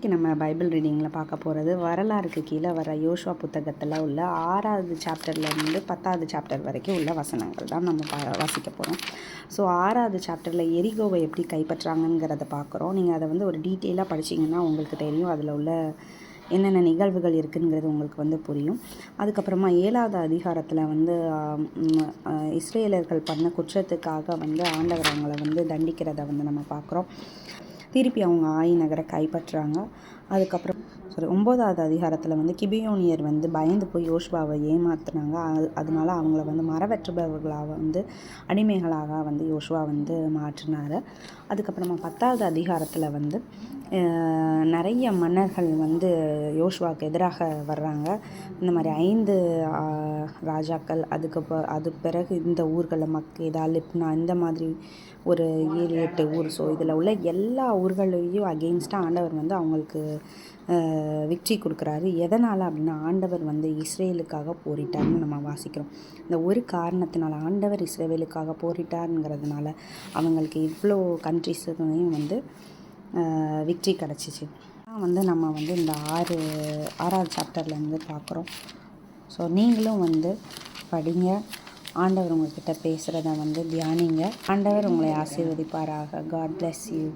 இன்றைக்கி நம்ம பைபிள் ரீடிங்கில் பார்க்க போகிறது வரலாறுக்கு கீழே வர யோஷுவா புத்தகத்தில் உள்ள ஆறாவது சாப்டர்லேருந்து பத்தாவது சாப்டர் வரைக்கும் உள்ள வசனங்கள் தான் நம்ம பா வாசிக்க போகிறோம் ஸோ ஆறாவது சாப்டரில் எரிகோவை எப்படி கைப்பற்றாங்கங்கிறத பார்க்குறோம். நீங்கள் அதை வந்து ஒரு டீட்டெயிலாக படிச்சீங்கன்னா உங்களுக்கு தெரியும். அதில் உள்ள என்னென்ன நிகழ்வுகள் இருக்குங்கிறது உங்களுக்கு வந்து புரியும். அதுக்கப்புறமா ஏழாவது அதிகாரத்தில் வந்து இஸ்ரேலர்கள் பண்ண குற்றத்துக்காக வந்து ஆண்டவர் அவங்களை வந்து தண்டிக்கிறத வந்து நம்ம பார்க்குறோம். திருப்பி அவங்க ஆய் நகரை கைப்பற்றுறாங்க. அதுக்கப்புறம் சாரி ஒம்போதாவது அதிகாரத்தில் வந்து கிபியோனியர் வந்து பயந்து போய் யோஷ்பாவை ஏமாத்துனாங்க. அது அதனால அவங்கள வந்து மரவெற்றுபவர்களாக வந்து அடிமைகளாக வந்து யோஷ்வா வந்து மாற்றினார். அதுக்கப்புறமா பத்தாவது அதிகாரத்தில் வந்து நிறைய மன்னர்கள் வந்து யோசுவாவுக்கு எதிராக வர்றாங்க. இந்த மாதிரி ஐந்து ராஜாக்கள் அதுக்கு ப- அது பிறகு இந்த ஊர்களில் மக்கேதா லிப்னா இந்த மாதிரி ஒரு ஏழு எட்டு ஊர். ஸோ இதில் உள்ள எல்லா ஊர்களையும் அகெயின்ஸ்டாக ஆண்டவர் வந்து அவங்களுக்கு விக்ட்ரி கொடுக்குறாரு. எதனால் அப்படின்னா ஆண்டவர் வந்து இஸ்ரேலுக்காக போரிட்டார்னு நம்ம வாசிக்கிறோம். இந்த ஒரு காரணத்தினால ஆண்டவர் இஸ்ரேலுக்காக போரிட்டாருங்கிறதுனால அவங்களுக்கு இவ்வளோ கண்ட்ரிஸுமே வந்து விக்ட்ரி கிடச்சிச்சு. அதான் வந்து நம்ம வந்து இந்த ஆறு ஆறாவது சாப்டர்லேருந்து பார்க்குறோம். ஸோ நீங்களும் வந்து படிங்க. ஆண்டவர் உங்கள்கிட்ட பேசுகிறத வந்து தியானிங்க. ஆண்டவர் உங்களை ஆசீர்வதிப்பாராக. God bless you